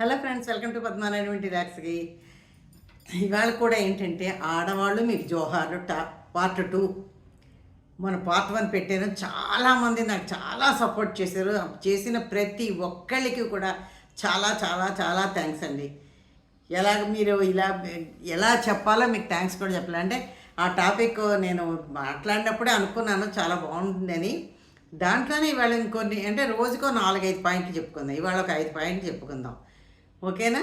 Hello friends welcome to పద్మానాయుడు రిలాక్స్కి ఇవాళ కూడా ఏంటంటే ఆడవాళ్ళు మీకు జోహార్లు టా పార్ట్ టూ మన పార్ట్ వన్ పెట్టాను చాలామంది నాకు చాలా సపోర్ట్ చేశారు. చేసిన ప్రతి ఒక్కళ్ళకి కూడా చాలా చాలా చాలా థ్యాంక్స్ అండి. ఎలా మీరు ఇలా ఎలా చెప్పాలో మీకు థ్యాంక్స్ కూడా చెప్పాలి. అంటే ఆ టాపిక్ నేను మాట్లాడినప్పుడే అనుకున్నాను. చాలా బాగుంటుందని. దాంట్లోనే ఇవాళ ఇంకొన్ని అంటే రోజుకో నాలుగైదు పాయింట్లు చెప్పుకుందాం. ఇవాళ ఒక ఐదు పాయింట్లు చెప్పుకుందాం. ఓకేనా?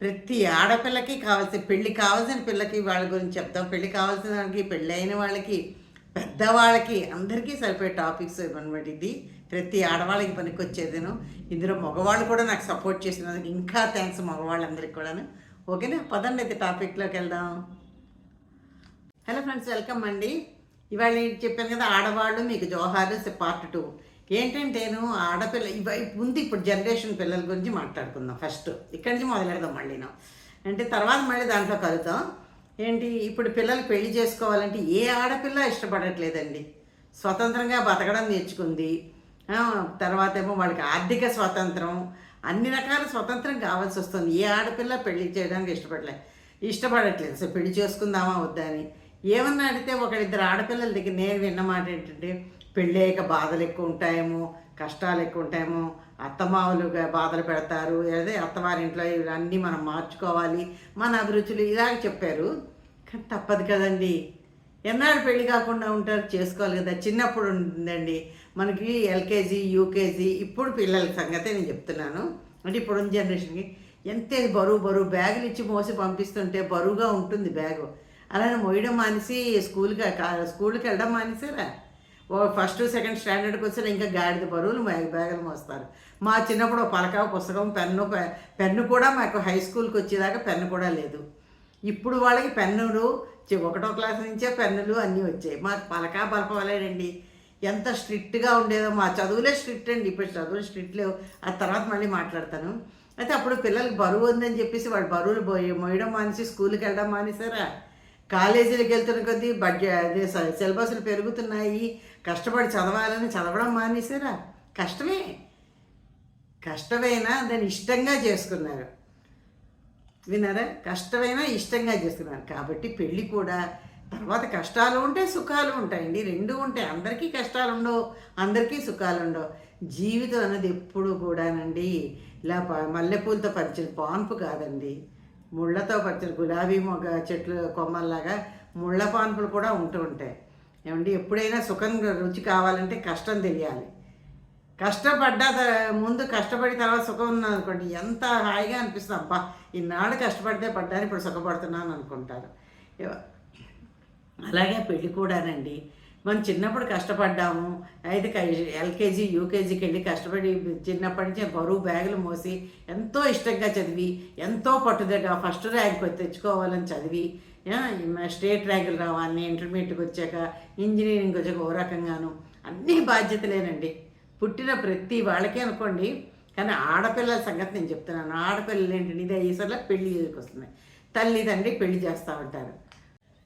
ప్రతి ఆడపిల్లకి కావాల్సిన పెళ్ళి కావాల్సిన పిల్లకి వాళ్ళ గురించి చెప్తాం పెళ్ళి కావాల్సిన వాళ్ళకి పెళ్ళి అయిన వాళ్ళకి పెద్దవాళ్ళకి అందరికీ సరిపోయే టాపిక్స్ అనమాట ఇది. ప్రతి ఆడవాళ్ళకి పనికి వచ్చేదేను ఇందులో మగవాళ్ళు కూడా నాకు సపోర్ట్ చేసినందుకు ఇంకా థ్యాంక్స్ మగవాళ్ళందరికీ కూడాను. ఓకేనా? పదండి అయితే టాపిక్లోకి వెళ్దాం. హలో ఫ్రెండ్స్ వెల్కమ్ అండి. ఇవాళ నేను చెప్పాను కదా ఆడవాళ్ళు మీకు జోహార్ పార్ట్ టూ. ఏంటంటే నేను ఆడపిల్ల ఇవ ఉంది ఇప్పుడు జనరేషన్ పిల్లల గురించి మాట్లాడుకుందాం ఫస్ట్ ఇక్కడి నుంచి మొదలెడదాం మళ్ళీ అంటే తర్వాత మళ్ళీ దాంట్లో కలుద్దాం. ఏంటి? ఇప్పుడు పిల్లలు పెళ్ళి చేసుకోవాలంటే ఏ ఆడపిల్ల ఇష్టపడట్లేదండి? స్వతంత్రంగా బతకడం నేర్చుకుంది. తర్వాత ఏమో వాళ్ళకి ఆర్థిక స్వాతంత్రం. అన్ని రకాల స్వతంత్రం కావాల్సి వస్తుంది. ఏ ఆడపిల్ల పెళ్ళి చేయడానికి ఇష్టపడలే. ఇష్టపడట్లేదు. సో పెళ్ళి చేసుకుందామా వద్దా అని. ఏమన్నా అడిగితే ఒకరిద్దరు ఆడపిల్లల దగ్గర నేను విన్న మాట ఏంటంటే పెళ్ళయ్యాక బాధలు ఎక్కువ ఉంటాయేమో కష్టాలు ఎక్కువ ఉంటాయేమో అత్తమావులుగా బాధలు పెడతారు అదే అత్తవారింట్లో ఇవన్నీ మనం మార్చుకోవాలి మన అభిరుచులు ఇలాగ చెప్పారు. కానీ తప్పదు కదండి. ఎన్నాడు పెళ్ళి కాకుండా ఉంటారు చేసుకోవాలి కదా. చిన్నప్పుడు ఉందండి. మనకి ఎల్కేజీ యూకేజీ ఇప్పుడు పిల్లల సంగతే నేను చెప్తున్నాను. అంటే ఇప్పుడున్న జనరేషన్కి ఎంత బరువు బరువు. బ్యాగులు ఇచ్చి మోసి పంపిస్తుంటే బరువుగా ఉంటుంది బ్యాగు. అలానే మోయడం మానేసి స్కూల్కి స్కూల్కి వెళ్ళడం మానేసారా? ఓ ఫస్ట్ సెకండ్ స్టాండర్డ్కి వచ్చినా ఇంకా గాడిద బరువులు మా బ్యాగులు మోస్తారు. మా చిన్నప్పుడు పలక పుస్తకం పెన్ను పె- పెన్ను కూడా మాకు హై స్కూల్కి వచ్చేదాకా పెన్ను కూడా లేదు. ఇప్పుడు వాళ్ళకి పెన్నులు ఒకటో క్లాస్ నుంచే పెన్నులు అన్నీ వచ్చాయి. మా పలకా బలపలేనండి ఎంత స్ట్రిక్ట్గా ఉండేదో మా చదువులే స్ట్రిక్ట్ అండి. ఇప్పుడు చదువులు స్ట్రిక్ట్ లేవు. ఆ తర్వాత మళ్ళీ మాట్లాడతాను. అయితే అప్పుడు పిల్లలకి బరువు ఉందని చెప్పేసి వాడు బరువులు పోయి మోయడం మానేసి స్కూల్కి వెళ్ళడం మానేసారా కాలేజీలకు వెళ్తున్న కొద్దీ బడ్జెట్ అదే సిలబస్లు పెరుగుతున్నాయి. కష్టపడి చదవాలని చదవడం మానేసారా కష్టమే. కష్టమైనా దాన్ని ఇష్టంగా చేసుకున్నారు. విన్నారా? కష్టమైనా ఇష్టంగా చేస్తున్నారు కాబట్టి పెళ్ళి కూడా తర్వాత కష్టాలు ఉంటాయి సుఖాలు ఉంటాయండి. రెండు ఉంటాయి అందరికీ కష్టాలు ఉండవు అందరికీ సుఖాలు ఉండవు. జీవితం అన్నది ఎప్పుడు కూడానండి ఇలా మల్లెపూలతో పరిచిన పాన్పు కాదండి. ముళ్ళతో పరిచిన గులాబీ మొగ్గ చెట్లు కొమ్మల్లాగా ముళ్ళ పాన్పులు కూడా ఉంటూ ఉంటాయి. ఏమండి ఎప్పుడైనా సుఖం రుచి కావాలంటే కష్టం తెలియాలి. కష్టపడ్డ ముందు కష్టపడి తర్వాత సుఖం ఉన్నది అనుకోండి ఎంత హాయిగా అనిపిస్తుంది అబ్బా ఇన్నాళ్ళు కష్టపడితే పడ్డాను ఇప్పుడు సుఖపడుతున్నాను అనుకుంటారు. అలాగే పెళ్ళి కూడానండి. మనం చిన్నప్పుడు కష్టపడ్డాము అయితే ఎల్కేజీ యూకేజీకి వెళ్ళి కష్టపడి చిన్నప్పటి నుంచి బరువు బ్యాగులు మోసి ఎంతో ఇష్టంగా చదివి ఎంతో పట్టుదలగా ఫస్ట్ ర్యాంక్ తెచ్చుకోవాలని చదివి స్టేట్ ర్యాంకులు రావాలని ఇంటర్మీడియట్కి వచ్చాక ఇంజనీరింగ్ వచ్చాక ఓ రకంగాను అన్నీ బాధ్యతలేనండి. పుట్టిన ప్రతి వాళ్ళకే అనుకోండి కానీ ఆడపిల్లల సంగతి నేను చెప్తున్నాను. ఆడపిల్లలు ఏంటంటే ఇదే ఈసారిలో పెళ్ళి వస్తున్నాయి. తల్లి తండ్రి పెళ్ళి చేస్తూ ఉంటారు.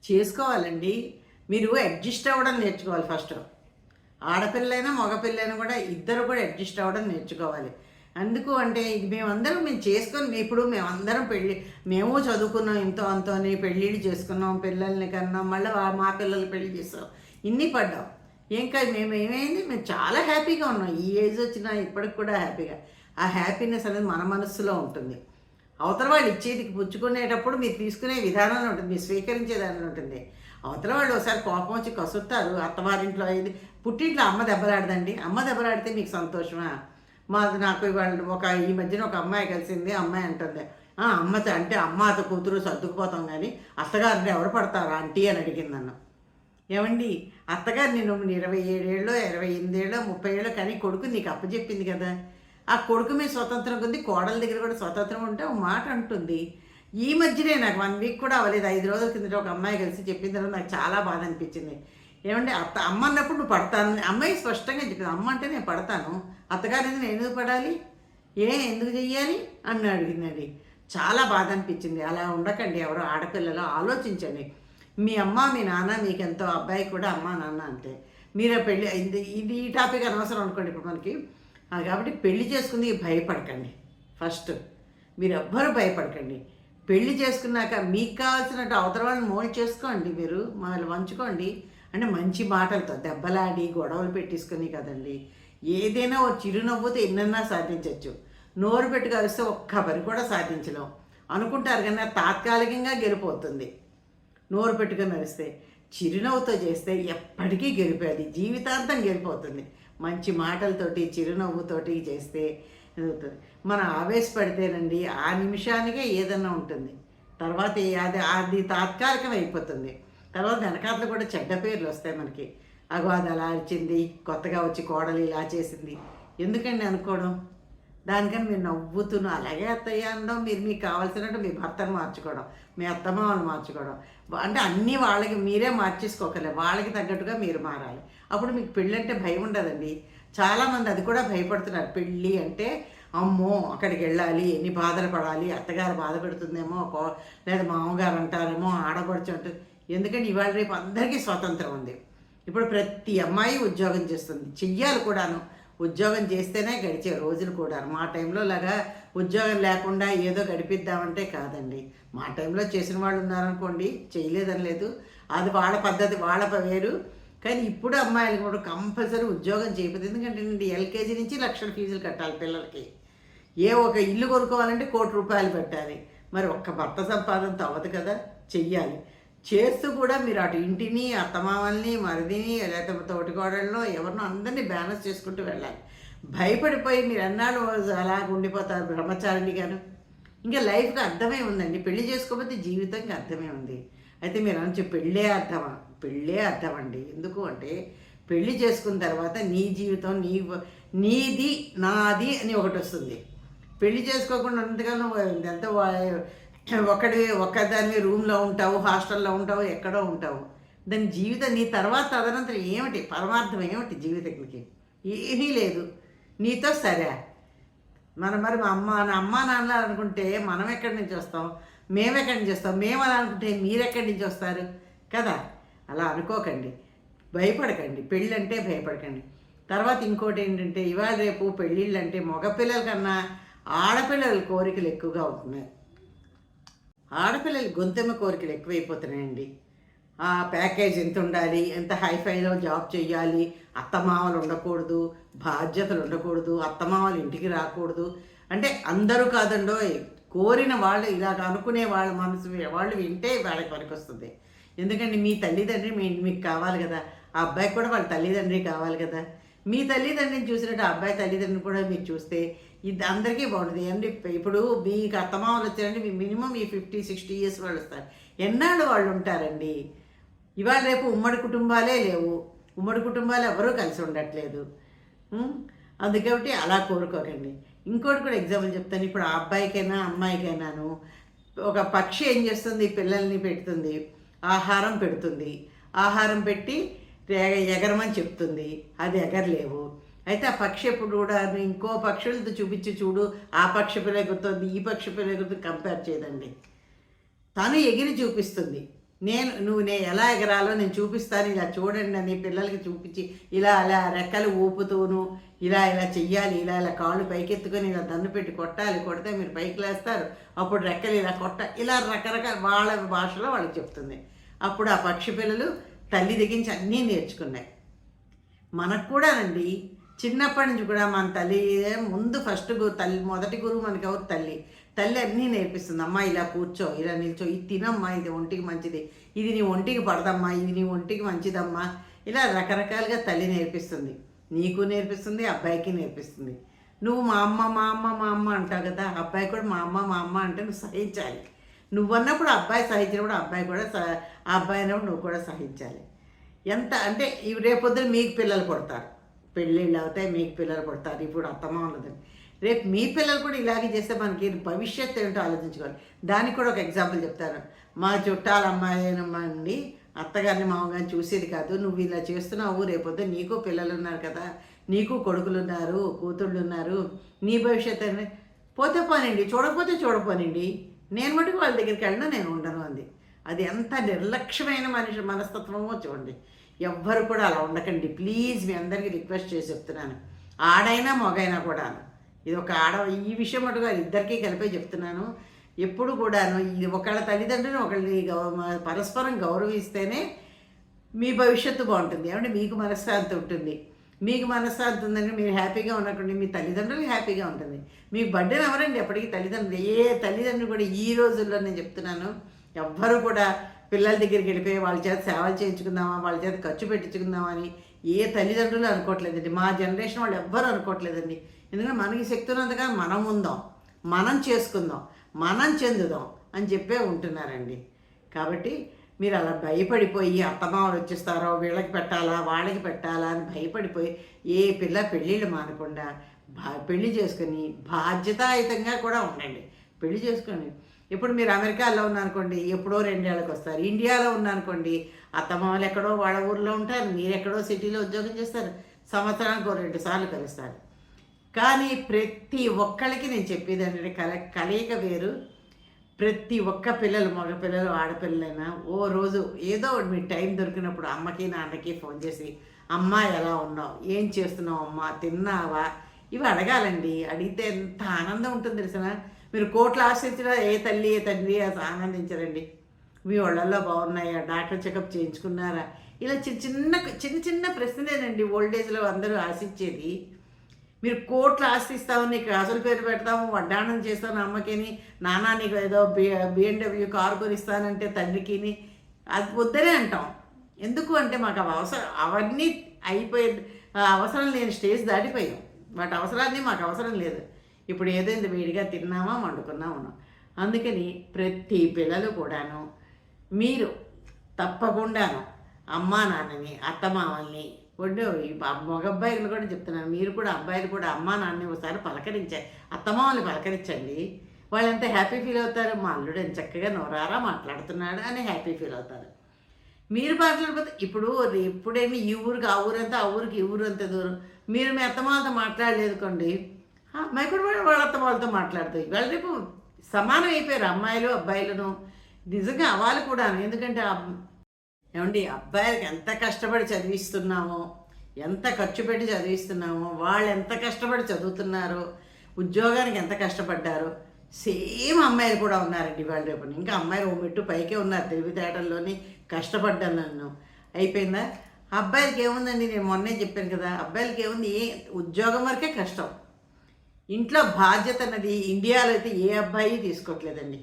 చేసుకోవాలండి. మీరు అడ్జస్ట్ అవ్వడం నేర్చుకోవాలి ఫస్ట్. ఆడపిల్లైనా మగపిల్లైనా కూడా ఇద్దరు కూడా అడ్జస్ట్ అవ్వడం నేర్చుకోవాలి. అందుకు అంటే ఇది మేమందరం మేము చేసుకొని ఇప్పుడు మేమందరం పెళ్ళి మేము చదువుకున్నాం ఇంతో అంతోని పెళ్ళిళ్ళు చేసుకున్నాం పిల్లల్ని కన్నాం మళ్ళీ మా పిల్లలు పెళ్ళి చేస్తాం ఇన్ని పడ్డాం. ఇంకా మేము ఏమైంది? మేము చాలా హ్యాపీగా ఉన్నాం. ఈ ఏజ్ వచ్చినా ఇప్పటికి కూడా హ్యాపీగా. ఆ హ్యాపీనెస్ అనేది మన మనస్సులో ఉంటుంది. అవతల వాళ్ళు ఇచ్చేది పుచ్చుకునేటప్పుడు మీరు తీసుకునే విధానంలో ఉంటుంది మీరు స్వీకరించే దానిలో ఉంటుంది. అవతల వాళ్ళు ఒకసారి కోపం వచ్చి కసురుతారు అత్తవారింట్లో అయింది పుట్టింట్లో అమ్మ దెబ్బలాడదండి. అమ్మ దెబ్బలాడితే మీకు సంతోషమా? మాది నాకు ఇవాళ ఒక ఈ మధ్యన ఒక అమ్మాయి కలిసింది అమ్మాయి అంటుంది. "ఆ, అమ్మ అంటే అమ్మ అత కూతురు సర్దుకుపోతాం కానీ అత్తగారిని ఎవరు పడతారు ఆంటీ అని అడిగింది నన్ను. ఏమండి అత్తగారు నేను ఇరవై ఏడేళ్ళు ఇరవై ఎనిమిదేళ్ళు ముప్పై ఏళ్ళు కానీ కొడుకు నీకు అప్పచెప్పింది కదా. ఆ కొడుకు మీద స్వతంత్రం ఉంది కోడల దగ్గర కూడా స్వతంత్రం ఉంటే ఒక మాట అంటుంది. ఈ మధ్యనే నాకు వన్ వీక్ కూడా అవ్వలేదు. ఐదు రోజుల కిందట ఒక అమ్మాయి కలిసి చెప్పిన తర్వాత నాకు చాలా బాధ అనిపించింది. ఏమంటే అత్త అమ్మ అన్నప్పుడు నువ్వు పడతాను. అమ్మాయి స్పష్టంగా చెప్పింది అమ్మ అంటే నేను పడతాను. అత్తగారు నేను ఎందుకు పడాలి? ఏ ఎందుకు చెయ్యాలి? అని అడిగినది చాలా బాధ అనిపించింది. అలా ఉండకండి ఎవరో ఆడపిల్లలు ఆలోచించండి. మీ అమ్మ మీ నాన్న మీకు ఎంతో అబ్బాయి కూడా అమ్మ నాన్న అంతే. మీరు పెళ్ళి ఇది ఇది ఈ టాపిక్ అనవసరం అనుకోండి ఇప్పుడు మనకి. కాబట్టి పెళ్ళి చేసుకుంది భయపడకండి. ఫస్ట్ మీరు ఎవ్వరూ భయపడకండి. పెళ్ళి చేసుకున్నాక మీకు కావాల్సినట్టు అవతల వాళ్ళని మోల్డ్ చేసుకోండి మీరు మమ్మల్ని వంచుకోండి. అంటే మంచి మాటలతో దెబ్బలాడి గొడవలు పెట్టేసుకుని కదండి. ఏదైనా ఒక చిరునవ్వుతో ఎన్నన్నా సాధించవచ్చు నోరు పెట్టి కలిస్తే ఒక్క పని కూడా సాధించలేం. అనుకుంటారు కానీ తాత్కాలికంగా గెలిపోతుంది. నోరు పెట్టుకొని నడిస్తే చిరునవ్వుతో చేస్తే ఎప్పటికీ గెలిపేది జీవితాంతం గెలిపోతుంది. మంచి మాటలతోటి చిరునవ్వుతోటి చేస్తే ఎదుగుతుంది మనం ఆవేశపడితేనండి ఆ నిమిషానికే ఏదన్నా ఉంటుంది. తర్వాత అది అది తాత్కాలికం అయిపోతుంది తర్వాత వెనకాతలు కూడా చెడ్డ పేర్లు వస్తాయి మనకి. అగో అది అలా అరిచింది కొత్తగా వచ్చి కోడలు ఇలా చేసింది. ఎందుకండి అనుకోవడం? దానికని మీరు నవ్వుతున్న అలాగే అత్తయ్య అనడం మీరు మీకు కావాల్సినట్టు మీ భర్తను మార్చుకోవడం మీ అత్తమామను మార్చుకోవడం. అంటే అన్నీ వాళ్ళకి మీరే మార్చేసుకోకలే వాళ్ళకి తగ్గట్టుగా మీరు మారాలి. అప్పుడు మీకు పెళ్ళి అంటే భయం ఉండదండి. చాలామంది అది కూడా భయపడుతున్నారు. పెళ్ళి అంటే అమ్మో అక్కడికి వెళ్ళాలి ఎన్ని బాధలు పడాలి అత్తగారు బాధ పెడుతుందేమో కో- లేదా మామగారు అంటారేమో ఆడపడుచు అంటారు. ఎందుకంటే ఇవాళ రేపు అందరికీ స్వాతంత్రం ఉంది. ఇప్పుడు ప్రతి అమ్మాయి ఉద్యోగం చేస్తుంది. చెయ్యాలి కూడాను. ఉద్యోగం చేస్తేనే గడిచే రోజులు కూడా మా టైంలో లాగా ఉద్యోగం లేకుండా ఏదో గడిపిద్దామంటే కాదండి. మా టైంలో చేసిన వాళ్ళు ఉన్నారనుకోండి చేయలేదని లేదు. అది వాళ్ళ పద్ధతి వాళ్ళ వేరు. కానీ ఇప్పుడు అమ్మాయిలు కూడా కంపల్సరీ ఉద్యోగం చేయకపోతే ఎందుకంటే ఎల్కేజీ నుంచి లక్షల ఫీజులు కట్టాలి పిల్లలకి. ఏ ఒక ఇల్లు కొనుక్కోవాలంటే కోటి రూపాయలు పెట్టాలి. మరి ఒక్క భర్త సంపాదనతో అవ్వదు కదా. చెయ్యాలి. చేస్తూ కూడా మీరు అటు ఇంటిని అత్తమామల్ని మరిదిని లేకపోతే తోటికోడల్లో ఎవరినో అందరినీ బ్యాలెన్స్ చేసుకుంటూ వెళ్ళాలి. భయపడిపోయి మీరు అన్నాడు అలా ఉండిపోతారు బ్రహ్మచారిని గాను ఇంకా లైఫ్కి అర్థమే ఉందండి. పెళ్ళి చేసుకోకపోతే జీవితంకి అర్థమే ఉంది. అయితే మీరు అనొచ్చు పెళ్ళే అర్థమా? పెళ్ళే అర్థం అండి ఎందుకు అంటే పెళ్ళి చేసుకున్న తర్వాత నీ జీవితం నీ నీది నాది అని ఒకటి వస్తుంది. పెళ్ళి చేసుకోకుండా ఉన్నంతకాలం ఎంత ఒకటి ఒక్కదాన్ని రూమ్లో ఉంటావు హాస్టల్లో ఉంటావు ఎక్కడో ఉంటావు. దాని జీవితం నీ తర్వాత తదనంతరం ఏమిటి? పరమార్థం ఏమిటి జీవితానికి? ఏమీ లేదు. నీతో సరే. మనం మరి మా అమ్మ నా అమ్మ నాన్న అనుకుంటే మనం ఎక్కడి నుంచి వస్తాం? మేము ఎక్కడి నుంచి వస్తాం? మేము అలా అనుకుంటే మీరెక్కడి నుంచి వస్తారు? కదా? అలా అనుకోకండి. భయపడకండి. పెళ్ళి అంటే భయపడకండి. తర్వాత ఇంకోటి ఏంటంటే ఇవాళ రేపు పెళ్ళిళ్ళు అంటే మగపిల్లల కన్నా ఆడపిల్లల కోరికలు ఎక్కువగా ఉంటున్నాయి. ఆడపిల్లల గొంతెమ్మ కోరికలు ఎక్కువైపోతున్నాయండి. ఆ ప్యాకేజ్ ఎంత ఉండాలి? ఎంత హైఫైలో జాబ్ చేయాలి అత్తమామలు ఉండకూడదు బాధ్యతలు ఉండకూడదు అత్తమామలు ఇంటికి రాకూడదు. అంటే అందరూ కాదండో కోరిన వాళ్ళు ఇలాగ అనుకునే వాళ్ళ మనసు వాళ్ళు వింటే వాళ్ళకి పనికి వస్తుంది. ఎందుకంటే మీ తల్లిదండ్రి మీ మీకు కావాలి కదా. ఆ అబ్బాయికి కూడా వాళ్ళ తల్లిదండ్రి కావాలి కదా. మీ తల్లిదండ్రిని చూసినట్టు ఆ అబ్బాయి తల్లిదండ్రిని కూడా మీరు చూస్తే ఇది అందరికీ బాగుంటుంది. ఏమండి ఇప్పుడు మీకు అత్తమామలు వచ్చారంటే మీ మినిమం ఈ ఫిఫ్టీ సిక్స్టీ ఇయర్స్ వాళ్ళు వస్తారు. ఎన్నాళ్ళు వాళ్ళు ఉంటారండి? ఇవాళ రేపు ఉమ్మడి కుటుంబాలే లేవు. ఉమ్మడి కుటుంబాలు ఎవరూ కలిసి ఉండట్లేదు. అందుకబట్టి అలా కోరుకోకండి. ఇంకోటి కూడా ఎగ్జాంపుల్ చెప్తాను. ఇప్పుడు ఆ అబ్బాయికైనా అమ్మాయికైనాను ఒక పక్షి ఏం చేస్తుంది? పిల్లల్ని పెడుతుంది. ఆహారం పెడుతుంది. ఆహారం పెట్టి ఎగరమని చెప్తుంది. అది ఎగరలేవు. అయితే ఆ పక్షి ఎప్పుడు కూడా ఇంకో పక్షులతో చూపించి చూడు ఆ పక్షి పిల్ల ఎగురుతుంది ఈ పక్షి పిల్ల ఎగురుతుంది కంపేర్ చేయదండి. తను ఎగిరి చూపిస్తుంది. నేను నువ్వు నేను ఎలా ఎగరాలో నేను చూపిస్తాను ఇలా చూడండి అని పిల్లలకి చూపించి ఇలా అలా రెక్కలు ఊపుతూను ఇలా ఇలా చెయ్యాలి ఇలా ఇలా కాళ్ళు పైకెత్తుకొని ఇలా దన్ను పెట్టి కొట్టాలి కొడితే మీరు పైకి లేస్తారు. అప్పుడు రెక్కలు ఇలా కొట్ట ఇలా రకరకాల వాళ్ళ భాషలో వాళ్ళకి చెప్తుంది. అప్పుడు ఆ పక్షి పిల్లలు తల్లి దిగించి అన్నీ నేర్చుకున్నాయి. మనకు కూడానండి చిన్నప్పటి నుంచి కూడా మన తల్లి ముందు ఫస్ట్ తల్లి మొదటి గురువు మనకి ఎవరు తల్లి? తల్లి అన్నీ నేర్పిస్తుంది. అమ్మా ఇలా కూర్చో ఇలా నిల్చో. ఇది తినమ్మా ఇది ఒంటికి మంచిది. ఇది నీ ఒంటికి పడదమ్మా ఇది నీ ఒంటికి మంచిదమ్మా. ఇలా రకరకాలుగా తల్లి నేర్పిస్తుంది. నీకు నేర్పిస్తుంది అబ్బాయికి నేర్పిస్తుంది. నువ్వు మా అమ్మ మా అమ్మ మా అమ్మ అంటావు కదా అబ్బాయి కూడా మా అమ్మ మా అమ్మ అంటే నువ్వు సహించాలి. నువ్వు అన్నప్పుడు అబ్బాయి సహించినప్పుడు అబ్బాయి కూడా ఆ అబ్బాయి అన్నప్పుడు నువ్వు కూడా సహించాలి. ఎంత అంటే ఇవి రేపొద్దున మీకు పిల్లలు పుడతారు. పెళ్ళిళ్ళు అవుతాయి మీకు పిల్లలు పుడతారు. ఇప్పుడు అత్తమ్మ ఉన్నది. రేపు మీ పిల్లలు కూడా ఇలాగే చేస్తే మనకి భవిష్యత్తు ఏంటో ఆలోచించుకోవాలి. దానికి కూడా ఒక ఎగ్జాంపుల్ చెప్తాను. మా చుట్టాల అమ్మాయి అండి అత్తగారిని మామగారిని చూసేది కాదు. నువ్వు ఇలా చేస్తున్నావు రేపొద్దు నీకు పిల్లలు ఉన్నారు కదా నీకు కొడుకులు ఉన్నారు కూతుళ్ళు ఉన్నారు నీ భవిష్యత్తు అని పోతే పోనండి చూడకపోతే చూడపోనండి నేను మటుకు వాళ్ళ దగ్గరికి వెళ్ళినా నేను ఉండను అంది. అది ఎంత నిర్లక్ష్యమైన మనిషి మనస్తత్వమో చూడండి. ఎవ్వరు కూడా అలా ఉండకండి. ప్లీజ్ మీ అందరికీ రిక్వెస్ట్ చేసి చెప్తున్నాను. ఆడైనా మగైనా కూడా ఇది ఒక ఆడ ఈ విషయం మటుగా ఇద్దరికీ కలిపే చెప్తున్నాను. ఎప్పుడు కూడాను ఇది ఒకళ్ళ తల్లిదండ్రులు ఒకళ్ళని గౌ- పరస్పరం గౌరవిస్తేనే మీ భవిష్యత్తు బాగుంటుంది. ఏమంటే మీకు మనశ్శాంతి ఉంటుంది. మీకు మనశ్శాంతి ఉందంటే మీరు హ్యాపీగా ఉన్నటువంటి మీ తల్లిదండ్రులు హ్యాపీగా ఉంటుంది. మీకు బర్త్డేని ఎవరండి? ఎప్పటికీ తల్లిదండ్రులు. ఏ తల్లిదండ్రులు కూడా ఈ రోజుల్లో నేను చెప్తున్నాను ఎవ్వరు కూడా పిల్లల దగ్గరికి వెళ్ళిపోయి వాళ్ళ చేత సేవలు చేయించుకుందామా వాళ్ళ చేత ఖర్చు పెట్టించుకుందామా అని ఏ తల్లిదండ్రులు అనుకోవట్లేదండి. మా జనరేషన్ వాళ్ళు ఎవ్వరు అనుకోవట్లేదండి. ఎందుకంటే మనకి శక్తి ఉన్నంతగా మనం ఉందాం మనం చేసుకుందాం మనం చెందుదాం అని చెప్పే ఉంటున్నారండి. కాబట్టి మీరు అలా భయపడిపోయి అత్తమామలు వచ్చేస్తారో వీళ్ళకి పెట్టాలా వాళ్ళకి పెట్టాలా అని భయపడిపోయి ఏ పిల్ల పెళ్ళిళ్ళు మానకుండా బా పెళ్ళి చేసుకుని బాధ్యతాయుతంగా కూడా ఉండండి. పెళ్ళి చేసుకోండి ఇప్పుడు మీరు అమెరికాలో ఉన్నారనుకోండి ఎప్పుడో రెండేళ్ళకి వస్తారు. ఇండియాలో ఉన్నారనుకోండి అత్తమామలు ఎక్కడో వాళ్ళ ఊర్లో ఉంటారు మీరు ఎక్కడో సిటీలో ఉద్యోగం చేస్తారు సంవత్సరానికి రెండు సార్లు కలుస్తారు. కానీ ప్రతి ఒక్కళ్ళకి నేను చెప్పేది ఏంటంటే కల కలయిక వేరు. ప్రతి ఒక్క పిల్లలు మగ పిల్లలు ఆడపిల్లలైనా ఓ రోజు ఏదో ఒకటి మీ టైం దొరికినప్పుడు అమ్మకి నాన్నకి ఫోన్ చేసి అమ్మ ఎలా ఉన్నావు? ఏం చేస్తున్నావు అమ్మ? తిన్నావా? ఇవి అడగాలండి. అడిగితే ఎంత ఆనందం ఉంటుంది తెలిసిన మీరు కోట్లు ఆశించినా ఏ తల్లి ఏ తండ్రి ఆనందించరండి మీ ఒళ్ళల్లో బాగున్నాయా? డాక్టర్ చెకప్ చేయించుకున్నారా? ఇలా చిన్న చిన్న చిన్న చిన్న ప్రశ్నలేనండి ఓల్డ్ ఏజ్లో అందరూ ఆశించేది. మీరు కోట్లు ఆశిస్తాము నీకు అసలు పేరు పెడతాము వడ్డాణం చేస్తాను అమ్మకిని నానా నీకు ఏదో బి బిఎండబ్ల్యూ కారు కొనిస్తానంటే తండ్రికిని అది వద్దనే అంటాం. ఎందుకు అంటే మాకు అవి అవసరం అవన్నీ అయిపోయే అవసరం లేని స్టేజ్ దాటిపోయాం. వాటి అవసరాన్ని మాకు అవసరం లేదు. ఇప్పుడు ఏదైంది? వేడిగా తిన్నామా? వండుకున్నామా? ఉన్నాం అందుకని ప్రతి పిల్లలు కూడాను మీరు తప్పకుండాను అమ్మా నాన్నని అత్తమామల్ని వడ్డు ఈ బ- అబ్బాయిలు కూడా చెప్తున్నాను. మీరు కూడా అబ్బాయిలు కూడా అమ్మా నాన్నని ఒకసారి పలకరించాలి అత్తమామల్ని పలకరించండి. వాళ్ళు ఎంత హ్యాపీ ఫీల్ అవుతారు? మా అల్లుడు ఎంత చక్కగా నోరారా మాట్లాడుతున్నాడు అని హ్యాపీ ఫీల్ అవుతారు. మీరు మాట్లాడిపోతే ఇప్పుడు ఎప్పుడేమి ఈ ఊరికి ఆ ఊరంతా ఆ ఊరికి ఈ ఊరు అంత దూరం. మీరు మీ అత్తమాలతో మాట్లాడలేదుకోండి. అమ్మాయి కూడా వాళ్ళతో వాళ్ళతో అత్తమాలతో మాట్లాడుతాయి వాళ్ళ రేపు సమానం అయిపోయారు అమ్మాయిలు అబ్బాయిలను. నిజంగా అవ్వాలి కూడా ఎందుకంటే ఏమండి అబ్బాయిలకి ఎంత కష్టపడి చదివిస్తున్నామో ఎంత ఖర్చు పెట్టి చదివిస్తున్నామో వాళ్ళు ఎంత కష్టపడి చదువుతున్నారు ఉద్యోగానికి ఎంత కష్టపడ్డారు. సేమ్ అమ్మాయిలు కూడా ఉన్నారండి వాళ్ళ రేపు. ఇంకా అమ్మాయిలు ఓ మెట్టు పైకే ఉన్నారు తెలివితేటల్లోని కష్టపడ్డాను నన్ను. అయిపోయిందా? అబ్బాయిలకి ఏముందండి? నేను మొన్నే చెప్పాను కదా అబ్బాయిలకి ఏముంది? ఏ ఉద్యోగం వరకే కష్టం. ఇంట్లో బాధ్యత అన్నది ఇండియాలో అయితే ఏ అబ్బాయి తీసుకోవట్లేదండి.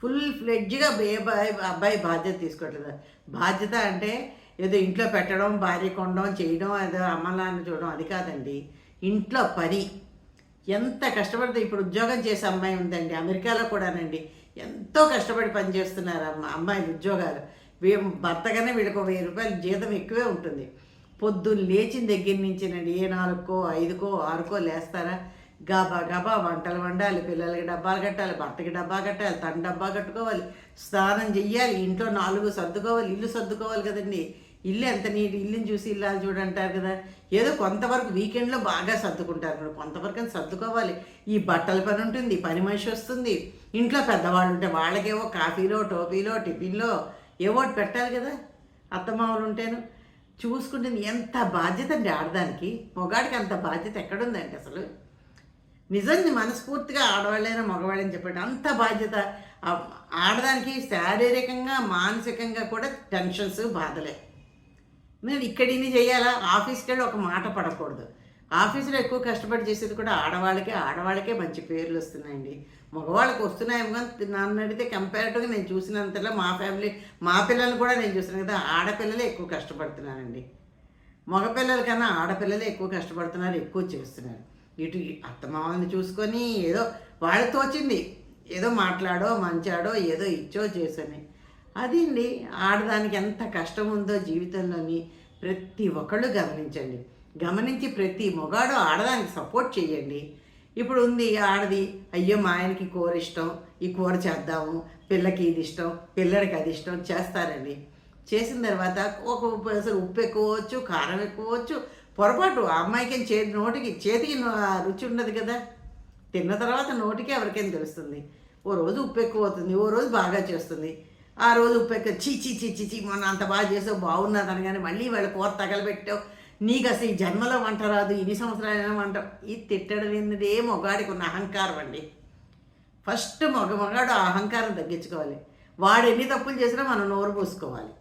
ఫుల్ ఫ్లెడ్జ్గా ఏ అబ్బాయి అబ్బాయి బాధ్యత తీసుకోవట్లేదు. బాధ్యత అంటే ఏదో ఇంట్లో పెట్టడం భార్య కొనడం చేయడం ఏదో అమ్మలాన్ని చూడడం అది కాదండి. ఇంట్లో పని. ఎంత కష్టపడితే ఇప్పుడు ఉద్యోగం చేసే అమ్మాయి ఉందండి. అమెరికాలో కూడానండి. ఎంతో కష్టపడి పనిచేస్తున్నారు అమ్మ అమ్మాయిలు ఉద్యోగాలు. భర్తగానే వీళ్ళకి వెయ్యి రూపాయలు జీతం ఎక్కువే ఉంటుంది. పొద్దున్న లేచిన దగ్గర నుంచినండి ఏ నాలుగుకో ఐదుకో ఆరుకో లేస్తారా? గబా గబా వంటలు వండాలి పిల్లలకి డబ్బాలు కట్టాలి భర్తకి డబ్బా కట్టాలి తన డబ్బా కట్టుకోవాలి స్నానం చెయ్యాలి ఇంట్లో నాలుగు సర్దుకోవాలి ఇల్లు సర్దుకోవాలి కదండి. ఇల్లు ఎంత నీట్ ఇల్లుని చూసి ఇల్లాలు చూడంటారు కదా. ఏదో కొంతవరకు వీకెండ్లో బాగా సర్దుకుంటారు కొంతవరకు అని సర్దుకోవాలి. ఈ బట్టల పని ఉంటుంది పని మనిషి వస్తుంది. ఇంట్లో పెద్దవాళ్ళు ఉంటే వాళ్ళకేవో కాఫీలో టోపీలో టిఫిన్లో ఏవో పెట్టాలి కదా. అత్తమామలు ఉంటేను. చూసుకుంటుంది ఎంత బాధ్యత అండి ఆడదానికి. మొగాడికి అంత బాధ్యత ఎక్కడుందండి అసలు? నిజంగా మనస్ఫూర్తిగా ఆడవాళ్ళైనా మగవాళ్ళని చెప్పండి. అంత బాధ్యత ఆడడానికి ఆడదానికి శారీరకంగా మానసికంగా కూడా టెన్షన్స్ బాధలే. నేను ఇక్కడ ఇన్ని చేయాలా? ఆఫీస్కి వెళ్ళి ఒక మాట పడకూడదు. ఆఫీసులో ఎక్కువ కష్టపడి చేసేది కూడా ఆడవాళ్ళకే. ఆడవాళ్ళకే మంచి పేర్లు వస్తున్నాయండి. మగవాళ్ళకి వస్తున్నాయేమో కానీ నన్ను అడిగితే కంపేరిటివ్గా నేను చూసినంతలో మా ఫ్యామిలీ మా పిల్లలు కూడా నేను చూస్తున్నాను కదా. ఆడపిల్లలే ఎక్కువ కష్టపడుతున్నానండి మగపిల్లల కన్నా ఆడపిల్లలే ఎక్కువ కష్టపడుతున్నారు ఎక్కువ చేస్తున్నారు. ఇటు అత్తమామల్ని చూసుకొని ఏదో వాళ్ళతో వచ్చింది. ఏదో మాట్లాడో మంచాడో ఏదో ఇచ్చో చేసని. అది అండి ఆడదానికి ఎంత కష్టం ఉందో జీవితంలోని ప్రతి ఒక్కళ్ళు గమనించండి. గమనించి ప్రతి మొగాడు ఆడదానికి సపోర్ట్ చేయండి ఇప్పుడు ఉంది ఆడది అయ్యో మా ఆయనకి కూర ఇష్టం ఈ కూర చేద్దాము పిల్లకి ఇది ఇష్టం పిల్లడికి అది ఇష్టం చేస్తారండి. చేసిన తర్వాత ఒక ఉప్పు అసలు ఉప్పు ఎక్కువచ్చు కారం ఎక్కువచ్చు పొరపాటు ఆ అమ్మాయికి చేతి నోటికి చేతికి రుచి ఉండదు కదా. తిన్న తర్వాత నోటికి ఎవరికైనా తెలుస్తుంది. ఓ రోజు ఉప్పు ఎక్కువ అవుతుంది ఓ రోజు బాగా చేస్తుంది. ఆ రోజు ఉప్పు ఎక్కువ చీ చీ చీ చీ చీ మొన్న అంత బాగా చేసావు బాగున్నది అనగానే మళ్ళీ వాళ్ళ కూర తగలబెట్టావు. నీకు అసలు ఈ జన్మలో వంట రాదు ఇన్ని సంవత్సరాలైనా వంట. ఇది తిట్టడం ఏంటంటే ఏ మొగాడికి ఉన్న అహంకారం అండి. ఫస్ట్ మగ మగాడు ఆ అహంకారం తగ్గించుకోవాలి. వాడు ఎన్ని తప్పులు చేసినా మనం నోరు పోసుకోవాలి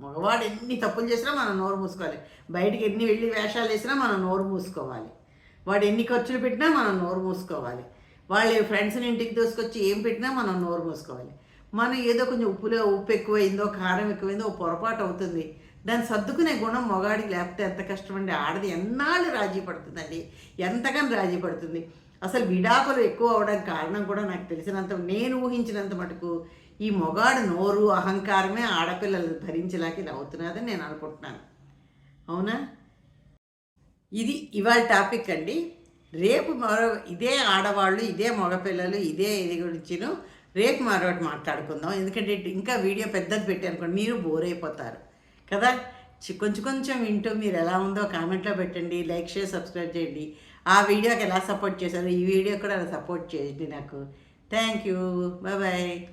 మగవాడు ఎన్ని తప్పులు చేసినా మనం నోరు మూసుకోవాలి. బయటికి ఎన్ని వెళ్ళి వేషాలు వేసినా మనం నోరు మూసుకోవాలి. వాడు ఎన్ని ఖర్చులు పెట్టినా మనం నోరు మూసుకోవాలి. వాళ్ళ ఫ్రెండ్స్ని ఇంటికి తీసుకొచ్చి ఏం పెట్టినా మనం నోరు మూసుకోవాలి. మనం ఏదో కొంచెం ఉప్పులో ఉప్పు ఎక్కువైందో కారం ఎక్కువైందో పొరపాటు అవుతుంది. దాన్ని సర్దుకునే గుణం మొగాడికి లేకపోతే ఎంత కష్టమండి. ఆడది ఎన్నాళ్ళు రాజీ పడుతుందండి? ఎంతగానో రాజీ పడుతుంది. అసలు విడాకులు ఎక్కువ అవడానికి కారణం కూడా నాకు తెలిసినంత నేను ఊహించినంత మటుకు ఈ మొగాడు నోరు అహంకారమే ఆడపిల్లలు భరించలేక ఇలా అవుతున్నదని నేను అనుకుంటున్నాను. అవునా? ఇది ఇవాళ టాపిక్ అండి. రేపు మరో ఇదే ఆడవాళ్ళు ఇదే మగపిల్లలు ఇదే ఇది గురించిను రేపు మరొకటి మాట్లాడుకుందాం. ఎందుకంటే ఇంకా వీడియో పెద్దది పెట్టానుకోండి మీరు బోర్ అయిపోతారు. కదా? చి- కొంచెం కొంచెం వింటూ మీరు ఎలా ఉందో కామెంట్లో పెట్టండి. లైక్ షేర్ సబ్స్క్రైబ్ చేయండి. ఆ వీడియోకి ఎలా సపోర్ట్ చేశారో ఈ వీడియో కూడా అలా సపోర్ట్ చేయండి నాకు. Thank you. బాయ్.